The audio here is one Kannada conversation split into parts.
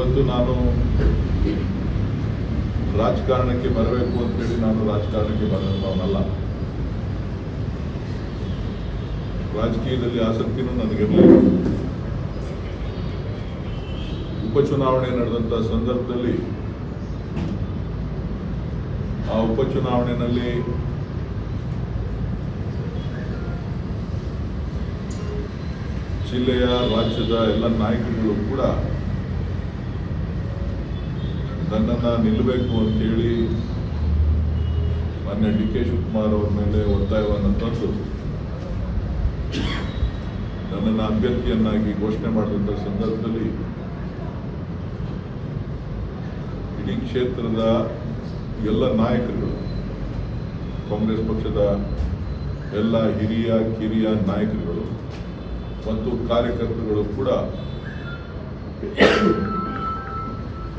ಇವತ್ತು ನಾನು ರಾಜಕಾರಣಕ್ಕೆ ಬರಬೇಕು ಅಂತೇಳಿ ನಾನು ರಾಜಕಾರಣಕ್ಕೆ ಬಂದಂಥವನಲ್ಲ ರಾಜಕೀಯದಲ್ಲಿ ಆಸಕ್ತಿನೂ ನನಗಿರಲಿಲ್ಲ ಉಪಚುನಾವಣೆ ನಡೆದಂಥ ಸಂದರ್ಭದಲ್ಲಿ ಆ ಉಪಚುನಾವಣೆಯಲ್ಲಿ ಜಿಲ್ಲೆಯ, ರಾಜ್ಯದ ಎಲ್ಲ ನಾಯಕರುಗಳು ಕೂಡ ನನ್ನನ್ನು ನಿಲ್ಲಬೇಕು ಅಂತೇಳಿ ಮಾನ್ಯ ಡಿ ಕೆ ಶಿವಕುಮಾರ್ ಅವ್ರ ಮೇಲೆ ಒತ್ತಾಯವನ್ನು ತಂದು ನನ್ನನ್ನು ಅಭ್ಯರ್ಥಿಯನ್ನಾಗಿ ಘೋಷಣೆ ಮಾಡಿದಂಥ ಸಂದರ್ಭದಲ್ಲಿ ಇಡೀ ಕ್ಷೇತ್ರದ ಎಲ್ಲ ನಾಯಕರುಗಳು, ಕಾಂಗ್ರೆಸ್ ಪಕ್ಷದ ಎಲ್ಲ ಹಿರಿಯ, ಕಿರಿಯ ನಾಯಕರುಗಳು ಮತ್ತು ಕಾರ್ಯಕರ್ತರುಗಳು ಕೂಡ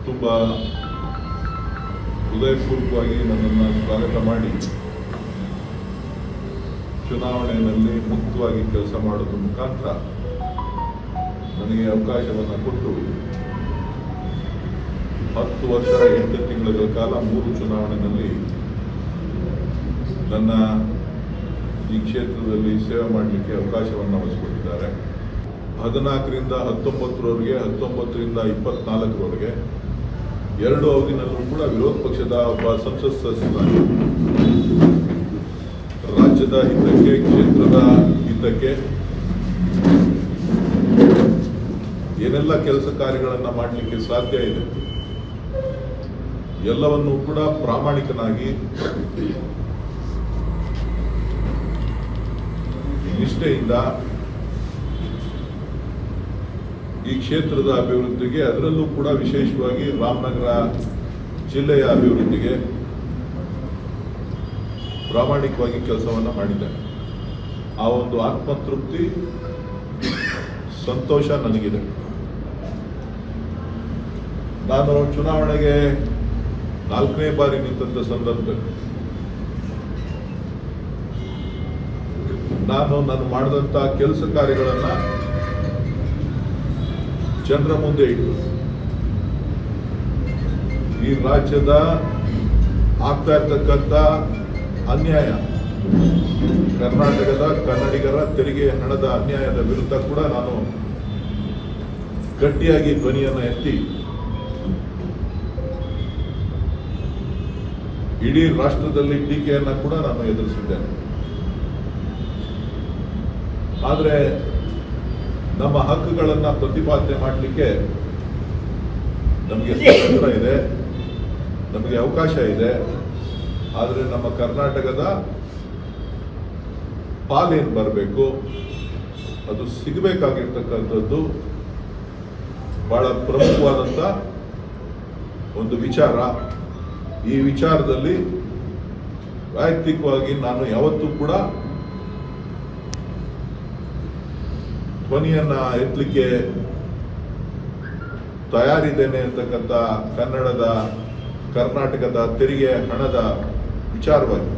ತುಂಬ ಹೃದಯಪೂರ್ವಕವಾಗಿ ನನ್ನನ್ನು ಸ್ವಾಗತ ಮಾಡಿ ಚುನಾವಣೆಯಲ್ಲಿ ಮುಕ್ತವಾಗಿ ಕೆಲಸ ಮಾಡೋದ್ರ ಮುಖಾಂತರ ನನಗೆ ಅವಕಾಶವನ್ನು ಕೊಟ್ಟು ಹತ್ತು ವರ್ಷ, ಎಂಟು ತಿಂಗಳ ಕಾಲ ಮೂರು ಚುನಾವಣೆಯಲ್ಲಿ ನನ್ನ ಈ ಕ್ಷೇತ್ರದಲ್ಲಿ ಸೇವೆ ಮಾಡಲಿಕ್ಕೆ ಅವಕಾಶವನ್ನು ವಹಿಸಿಕೊಟ್ಟಿದ್ದಾರೆ ಹದಿನಾಲ್ಕರಿಂದ ಹತ್ತೊಂಬತ್ತರವರೆಗೆ, ಹತ್ತೊಂಬತ್ತರಿಂದ ಇಪ್ಪತ್ನಾಲ್ಕರವರೆಗೆ ಎರಡು ಅವಧಿನಲ್ಲೂ ಕೂಡ ವಿರೋಧ ಪಕ್ಷದ ಒಬ್ಬ ಸಂಸತ್ ಸದಸ್ಯನಾಗಿ ರಾಜ್ಯದ ಹಿತಕ್ಕೆ, ಕ್ಷೇತ್ರದ ಹಿತಕ್ಕೆ ಏನೆಲ್ಲ ಕೆಲಸ ಕಾರ್ಯಗಳನ್ನು ಮಾಡಲಿಕ್ಕೆ ಸಾಧ್ಯ ಇದೆ, ಎಲ್ಲವನ್ನೂ ಕೂಡ ಪ್ರಾಮಾಣಿಕನಾಗಿ ನಿಷ್ಠೆಯಿಂದ ಈ ಕ್ಷೇತ್ರದ ಅಭಿವೃದ್ಧಿಗೆ ಅದರಲ್ಲೂ ಕೂಡ ವಿಶೇಷವಾಗಿ ರಾಮನಗರ ಜಿಲ್ಲೆಯ ಅಭಿವೃದ್ಧಿಗೆ ಪ್ರಾಮಾಣಿಕವಾಗಿ ಕೆಲಸವನ್ನು ಮಾಡಿದ್ದಾರೆ. ಆ ಒಂದು ಆತ್ಮತೃಪ್ತಿ, ಸಂತೋಷ ನನಗಿದೆ. ನಾನು ಚುನಾವಣೆಗೆ ನಾಲ್ಕನೇ ಬಾರಿ ನಿಂತ ಸಂದರ್ಭದಲ್ಲಿ ನಾನು ನಾನು ಮಾಡಿದಂಥ ಕೆಲಸ ಕಾರ್ಯಗಳನ್ನ ಜನರ ಮುಂದೆ ಇಟ್ಟು ಈ ರಾಜ್ಯದ ಆಗ್ತಾ ಇರ್ತಕ್ಕಂಥ ಅನ್ಯಾಯ, ಕರ್ನಾಟಕದ ಕನ್ನಡಿಗರ ತೆರಿಗೆ ಹಣದ ಅನ್ಯಾಯದ ವಿರುದ್ಧ ಕೂಡ ನಾನು ಗಟ್ಟಿಯಾಗಿ ಧ್ವನಿಯನ್ನು ಎತ್ತಿ, ಇಡೀ ರಾಷ್ಟ್ರದಲ್ಲಿ ಟೀಕೆಯನ್ನು ಕೂಡ ನಾನು ಎದುರಿಸಿದ್ದೇನೆ. ಆದರೆ ನಮ್ಮ ಹಕ್ಕುಗಳನ್ನು ಪ್ರತಿಪಾದನೆ ಮಾಡಲಿಕ್ಕೆ ನಮಗೆ ಸ್ವಾತಂತ್ರ್ಯ ಇದೆ, ನಮಗೆ ಅವಕಾಶ ಇದೆ. ಆದರೆ ನಮ್ಮ ಕರ್ನಾಟಕದ ಪಾಲೇನು ಬರಬೇಕು, ಅದು ಸಿಗಬೇಕಾಗಿರ್ತಕ್ಕಂಥದ್ದು ಬಹಳ ಪ್ರಮುಖವಾದಂಥ ಒಂದು ವಿಚಾರ. ಈ ವಿಚಾರದಲ್ಲಿ ವೈಯಕ್ತಿಕವಾಗಿ ನಾನು ಯಾವತ್ತೂ ಕೂಡ ಧ್ವನಿಯನ್ನ ಎತ್ತಲಿಕ್ಕೆ ತಯಾರಿದ್ದೇನೆ ಅಂತಕ್ಕಂಥ ಕನ್ನಡದ, ಕರ್ನಾಟಕದ ತೆರಿಗೆ ಹಣದ ವಿಚಾರವಾಗಿ.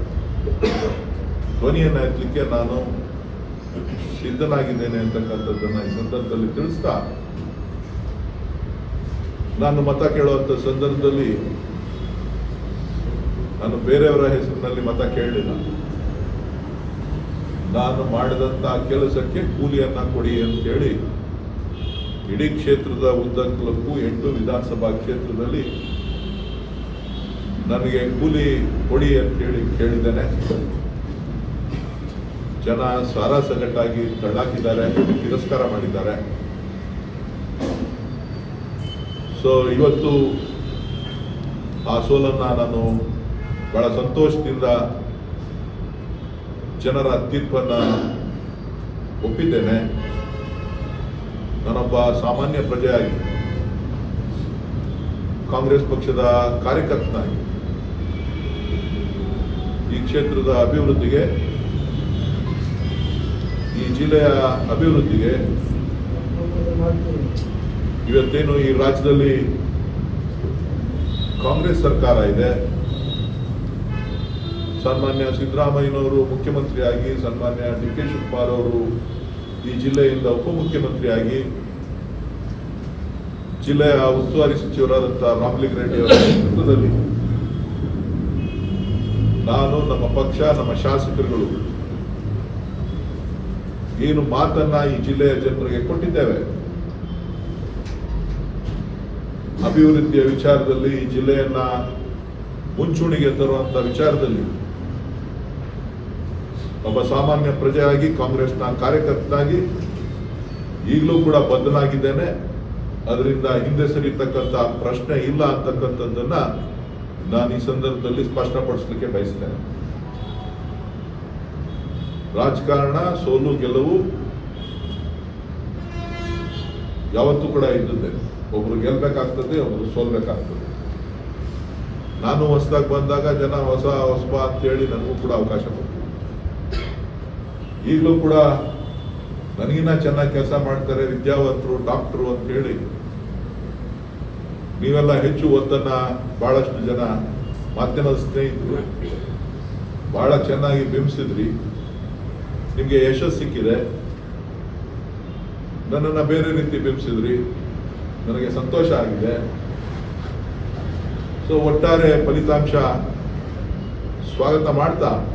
ಧ್ವನಿಯನ್ನ ಎತ್ತಲಿಕ್ಕೆ ನಾನು ಸಿದ್ಧನಾಗಿದ್ದೇನೆ ಅಂತಕ್ಕಂಥದ್ದನ್ನ ಈ ಸಂದರ್ಭದಲ್ಲಿ ತಿಳಿಸ್ತಾ, ನಾನು ಮತ ಕೇಳುವಂಥ ಸಂದರ್ಭದಲ್ಲಿ ನಾನು ಬೇರೆಯವರ ಹೆಸರಿನಲ್ಲಿ ಮತ ಕೇಳಲಿಲ್ಲ. ನಾನು ಮಾಡಿದಂಥ ಕೆಲಸಕ್ಕೆ ಕೂಲಿಯನ್ನ ಕೊಡಿ ಅಂತೇಳಿ ಇಡೀ ಕ್ಷೇತ್ರದ ಉದ್ದಕ್ಕೂ ಎಂಟು ವಿಧಾನಸಭಾ ಕ್ಷೇತ್ರದಲ್ಲಿ ನನಗೆ ಕೂಲಿ ಕೊಡಿ ಅಂತೇಳಿ ಕೇಳಿದ್ದೇನೆ. ಜನ ಸಾರಾಸಗಟ್ಟಾಗಿ ತಳ್ಳಾಕಿದ್ದಾರೆ, ತಿರಸ್ಕಾರ ಮಾಡಿದ್ದಾರೆ. ಸೊ ಇವತ್ತು ಆ ಸೋಲನ್ನ ನಾನು ಬಹಳ ಸಂತೋಷದಿಂದ ಜನರ ತೀರ್ಪನ್ನು ಒಪ್ಪಿದ್ದೇನೆ. ನಾನೊಬ್ಬ ಸಾಮಾನ್ಯ ಪ್ರಜೆಯಾಗಿ, ಕಾಂಗ್ರೆಸ್ ಪಕ್ಷದ ಕಾರ್ಯಕರ್ತನಾಗಿ, ಈ ಕ್ಷೇತ್ರದ ಅಭಿವೃದ್ಧಿಗೆ, ಈ ಜಿಲ್ಲೆಯ ಅಭಿವೃದ್ಧಿಗೆ ಇವತ್ತೇನು ಈ ರಾಜ್ಯದಲ್ಲಿ ಕಾಂಗ್ರೆಸ್ ಸರ್ಕಾರ ಇದೆ ಸನ್ಮಾನ್ಯ ಸಿದ್ದರಾಮಯ್ಯನವರು ಮುಖ್ಯಮಂತ್ರಿಯಾಗಿ, ಸನ್ಮಾನ್ಯ ಡಿ ಕೆ ಶಿವಕುಮಾರ್ ಅವರು ಈ ಜಿಲ್ಲೆಯಿಂದ ಉಪಮುಖ್ಯಮಂತ್ರಿಯಾಗಿ, ಜಿಲ್ಲೆಯ ಉಸ್ತುವಾರಿ ಸಚಿವರಾದಂತಹ ರಾಮಲಿಂಗ ರೆಡ್ಡಿ ಅವರ ನೇತೃತ್ವದಲ್ಲಿ ನಾನು, ನಮ್ಮ ಪಕ್ಷ, ನಮ್ಮ ಶಾಸಕರುಗಳು ಏನು ಮಾತನ್ನ ಈ ಜಿಲ್ಲೆಯ ಜನರಿಗೆ ಕೊಟ್ಟಿದ್ದೇವೆ. ಅಭಿವೃದ್ಧಿಯ ವಿಚಾರದಲ್ಲಿ ಈ ಜಿಲ್ಲೆಯನ್ನ ಮುಂಚೂಣಿಗೆ ತರುವಂತ ವಿಚಾರದಲ್ಲಿ ಒಬ್ಬ ಸಾಮಾನ್ಯ ಪ್ರಜೆಯಾಗಿ ಕಾಂಗ್ರೆಸ್ನ ಕಾರ್ಯಕರ್ತನಾಗಿ ಈಗಲೂ ಕೂಡ ಬದ್ಧನಾಗಿದ್ದೇನೆ. ಅದರಿಂದ ಹಿಂದೆ ಸರಿತಕ್ಕಂಥ ಪ್ರಶ್ನೆ ಇಲ್ಲ ಅಂತಕ್ಕಂಥದ್ದನ್ನ ನಾನು ಈ ಸಂದರ್ಭದಲ್ಲಿ ಸ್ಪಷ್ಟಪಡಿಸಲಿಕ್ಕೆ ಬಯಸ್ತೇನೆ. ರಾಜಕಾರಣ, ಸೋಲು, ಗೆಲುವು ಯಾವತ್ತೂ ಕೂಡ ಇದ್ದದೆ ಒಬ್ರು ಗೆಲ್ಬೇಕಾಗ್ತದೆ, ಒಬ್ರು ಸೋಲ್ಬೇಕಾಗ್ತದೆ. ನಾನು ಹೊಸದಾಗಿ ಬಂದಾಗ ಜನ ಹೊಸ ಹೊಸಬ ಅಂತೇಳಿ ನನಗೂ ಕೂಡ ಅವಕಾಶ ಈಗಲೂ ಕೂಡ ನನಗಿನ್ನ ಚೆನ್ನಾಗಿ ಕೆಲಸ ಮಾಡ್ತಾರೆ ವಿದ್ಯಾವಂತರು, ಡಾಕ್ಟ್ರು ಅಂತ ಹೇಳಿ ನೀವೆಲ್ಲ ಹೆಚ್ಚು ಒತ್ತನ್ನ ಬಹಳಷ್ಟು ಜನ ಮಾಧ್ಯಮದ ಸ್ನೇಹಿತರು ಬಹಳ ಚೆನ್ನಾಗಿ ಬಿಂಬಿಸಿದ್ರಿ. ನಿಮಗೆ ಯಶಸ್ಸು ಸಿಕ್ಕಿದೆ. ನನ್ನನ್ನು ಬೇರೆ ರೀತಿ ಬಿಂಬಿಸಿದ್ರಿ. ನನಗೆ ಸಂತೋಷ ಆಗಿದೆ. ಸೊ ಒಟ್ಟಾರೆ ಫಲಿತಾಂಶ ಸ್ವಾಗತ ಮಾಡ್ತಾ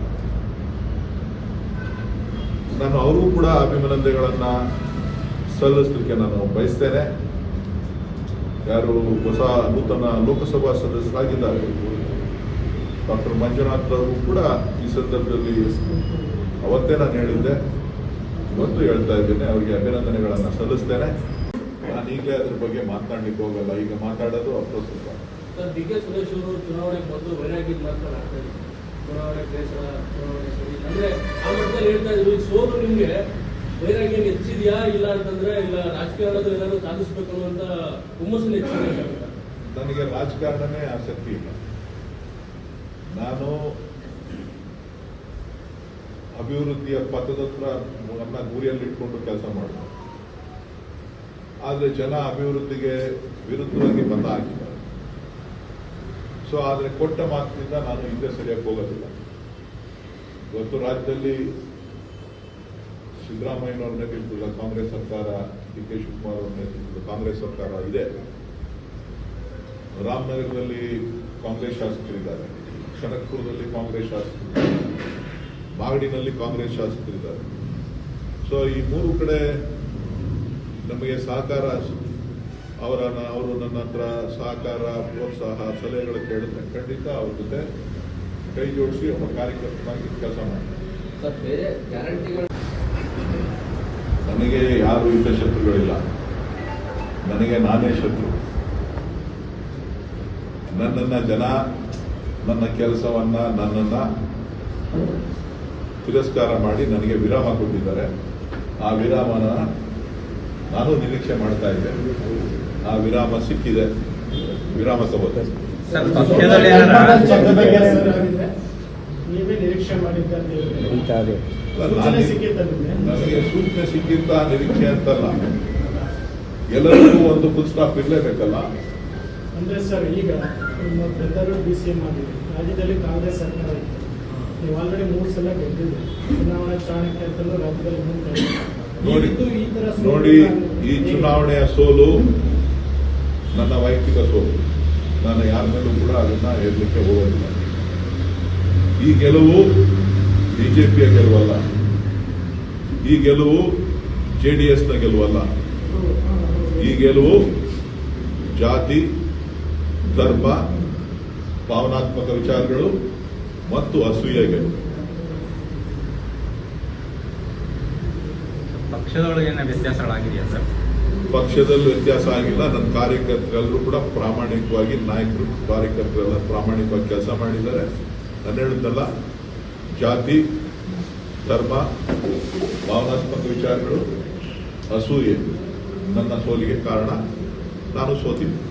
ನಾನು ಅವ್ರಿಗೂ ಕೂಡ ಅಭಿನಂದನೆಗಳನ್ನು ಸಲ್ಲಿಸಲಿಕ್ಕೆ ನಾನು ಬಯಸ್ತೇನೆ. ಯಾರು ಹೊಸ ನೂತನ ಲೋಕಸಭಾ ಸದಸ್ಯರಾಗಿದ್ದಾರೆ, ಡಾಕ್ಟರ್ ಮಂಜುನಾಥ್ ಅವರು ಕೂಡ ಈ ಸಂದರ್ಭದಲ್ಲಿ ಅವತ್ತೇ ನಾನು ಹೇಳಿದ್ದೆ. ಇವತ್ತು ಹೇಳ್ತಾ ಇದ್ದೇನೆ, ಅವರಿಗೆ ಅಭಿನಂದನೆಗಳನ್ನು ಸಲ್ಲಿಸ್ತೇನೆ. ನಾನು ಈಗಲೇ ಅದ್ರ ಬಗ್ಗೆ ಮಾತಾಡ್ಲಿಕ್ಕೆ ಹೋಗಲ್ಲ, ಈಗ ಮಾತಾಡೋದು ಅಪ್ರಸ್ತುತ. ಚುನಾವಣೆ. ಅಂದ್ರೆ ಆ ಮಟ್ಟದಲ್ಲಿ ಹೇಳ್ತಾ ಇದ್ರು ಸೋಲು ನಿಮಗೆ ವೈರಾಗ್ಯ ಹೆಚ್ಚಿದ್ಯಾ ಇಲ್ಲ ಅಂತಂದ್ರೆ, ಇಲ್ಲ ರಾಜಕಾರಣದಲ್ಲಿ ಏನಾದ್ರು ಸಾಧಿಸ್ಬೇಕು ಅನ್ನುವಂತ ಹುಮ್ಮಸ್ಸನ್ನು ಹೆಚ್ಚಿದೆ ನನಗೆ ರಾಜಕಾರಣನೇ ಆಸಕ್ತಿ ಇಲ್ಲ. ನಾನು ಅಭಿವೃದ್ಧಿಯ ಪಥದತ್ರ ನನ್ನ ಗುರಿಯಲ್ಲಿ ಇಟ್ಕೊಂಡು ಕೆಲಸ ಮಾಡಿದೆ ಆದರೆ ಜನ ಅಭಿವೃದ್ಧಿಗೆ ವಿರುದ್ಧವಾಗಿ ಮತ ಹಾಕಿದ್ದಾರೆ ಸೊ ಆದರೆ ಕೊಟ್ಟ ಮಾತಿನಿಂದ ನಾನು ಹಿಂದೆ ಸರಿಯಾಗಿ ಹೋಗೋದಿಲ್ಲ. ಇವತ್ತು ರಾಜ್ಯದಲ್ಲಿ ಸಿದ್ದರಾಮಯ್ಯನವರ ನೇತೃತ್ವದ ಕಾಂಗ್ರೆಸ್ ಸರ್ಕಾರ, ಡಿ ಕೆ ಶಿವಕುಮಾರ್ ಅವರ ನೇತೃತ್ವದ ಕಾಂಗ್ರೆಸ್ ಸರ್ಕಾರ ಇದೆ. ರಾಮನಗರದಲ್ಲಿ ಕಾಂಗ್ರೆಸ್ ಶಾಸಕರಿದ್ದಾರೆ ಕ್ಷಣಕ್ಪುರದಲ್ಲಿ ಕಾಂಗ್ರೆಸ್ ಶಾಸಕರಿದ್ದಾರೆ, ಮಾಗಡಿನಲ್ಲಿ ಕಾಂಗ್ರೆಸ್ ಶಾಸಕರಿದ್ದಾರೆ. ಸೊ ಈ ಮೂರು ಕಡೆ ನಮಗೆ ಸಹಕಾರ ಅವರ ಅವರು ನನ್ನ ಹತ್ರ ಸಹಕಾರ ಪ್ರೋತ್ಸಾಹ ಸಲಹೆಗಳು ಕೇಳಿದ್ರೆ ಖಂಡಿತ ಅವ್ರ ಜೊತೆ ಕೈ ಜೋಡಿಸಿ ಒಬ್ಬ ಕಾರ್ಯಕರ್ತನಾಗಿ ಕೆಲಸ ಮಾಡ್ತಾರೆ ನನಗೆ ಯಾರು ಇದ್ದ ಶತ್ರುಗಳಿಲ್ಲ ನನಗೆ ನಾನೇ ಶತ್ರು. ನನ್ನನ್ನ ಜನ ನನ್ನ ಕೆಲಸವನ್ನ ನನ್ನನ್ನ ತಿರಸ್ಕಾರ ಮಾಡಿ ನನಗೆ ವಿರಾಮ ಕೊಟ್ಟಿದ್ದಾರೆ. ಆ ವಿರಾಮನ ನಾನು ನಿರೀಕ್ಷೆ ಮಾಡ್ತಾ ಇದ್ದೆ ಆ ವಿರಾಮ ಸಿಕ್ಕಿದೆ. ವಿರಾಮ ತಗೋತಾರೆ? ನನಗೆ ಸೂಚನೆ ಸಿಕ್ಕಿದ್ದ ನಿರೀಕ್ಷೆ ಅಂತಲ್ಲ. ಎಲ್ಲರಿಗೂ ಒಂದು ಫುಲ್ ಸ್ಟಾಪ್ ಇರಲೇಬೇಕಲ್ಲ? ಅಂದ್ರೆ ಸರ್ ಈಗ ನಿಮ್ಮ ಬ್ರದರು ಬಿ ಸಿ ಎಂ ಆಗಿದೆ ರಾಜ್ಯದಲ್ಲಿ ಕಾಂಗ್ರೆಸ್ ಸರ್ಕಾರ ಇತ್ತು ನೀವು ಆಲ್ರೆಡಿ ಮೂರು ಸಲ ಗೆದ್ದಿದೆ ಚುನಾವಣಾ ಚಾಣಕ್ಯ ಅಂತಲೂ ರಾಜ್ಯದಲ್ಲಿ ಮುಂದೆ ನೋಡಿ ಈ ತರ ನೋಡಿ ಈ ಚುನಾವಣೆಯ ಸೋಲು ನನ್ನ ವೈಯಕ್ತಿಕ ಸೋಲು. ನಾನು ಯಾರ ಮೇಲೂ ಕೂಡ ಅದನ್ನ ಹೇಳಲಿಕ್ಕೆ ಹೋಗೋದಿಲ್ಲ. ಈ ಗೆಲುವು ಬಿಜೆಪಿಯ ಗೆಲುವಲ್ಲ. ಈ ಗೆಲುವು ಜೆ ಡಿ ಎಸ್ನ ಗೆಲುವಲ್ಲ. ಈ ಗೆಲುವು ಜಾತಿ, ಧರ್ಮ, ಭಾವನಾತ್ಮಕ ವಿಚಾರಗಳು ಮತ್ತು ಅಸೂಯ ಗೆಲುವು. ಪಕ್ಷದೊಳಗೆ ಏನೋ ವ್ಯತ್ಯಾಸಗಳಾಗಿದೆಯಾ ಸರ್? ಪಕ್ಷದಲ್ಲಿ ವ್ಯತ್ಯಾಸ ಆಗಿಲ್ಲ. ನನ್ನ ಕಾರ್ಯಕರ್ತರೆಲ್ಲರೂ ಕೂಡ ಪ್ರಾಮಾಣಿಕವಾಗಿ, ನಾಯಕರು ಕಾರ್ಯಕರ್ತರೆಲ್ಲ ಪ್ರಾಮಾಣಿಕವಾಗಿ ಕೆಲಸ ಮಾಡಿದ್ದಾರೆ. ನಾನು ಹೇಳಿದ್ದಲ್ಲ ಜಾತಿ, ಧರ್ಮ, ಭಾವನಾತ್ಮಕ ವಿಚಾರಗಳು ಅಸೂಯೆ. ನನ್ನ ಸೋಲಿಗೆ ಕಾರಣ ನಾನು ಸೋತಿದ್ದೆ.